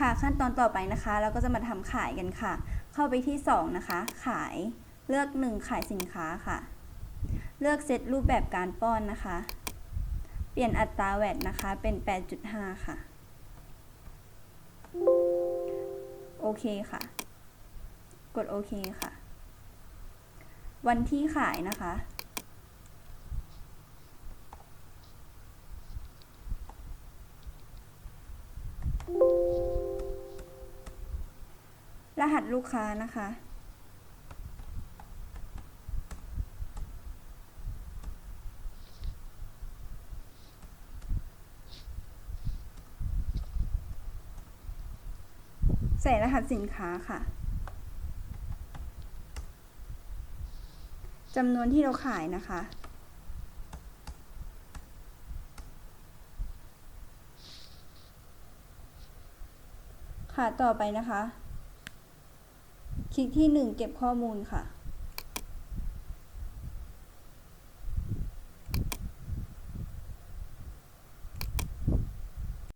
ค่ะขั้นตอนต่อไปนะคะ เราก็จะมาทำขายกันค่ะ เข้าไปที่ 2 นะคะ ขายเลือก 1 ขายสินค้าค่ะ เลือกเซตรูปแบบการป้อนนะคะ เปลี่ยนอัตราแวดนะคะ เป็น 8.5 ค่ะ โอเคค่ะ กดโอเคค่ะ วันที่ขายนะคะ รหัสลูกค้านะคะ ใส่รหัสสินค้าค่ะจำนวนที่เราขายนะคะ ค่ะต่อไปนะคะ คลิกที่ 1 เก็บข้อมูลค่ะ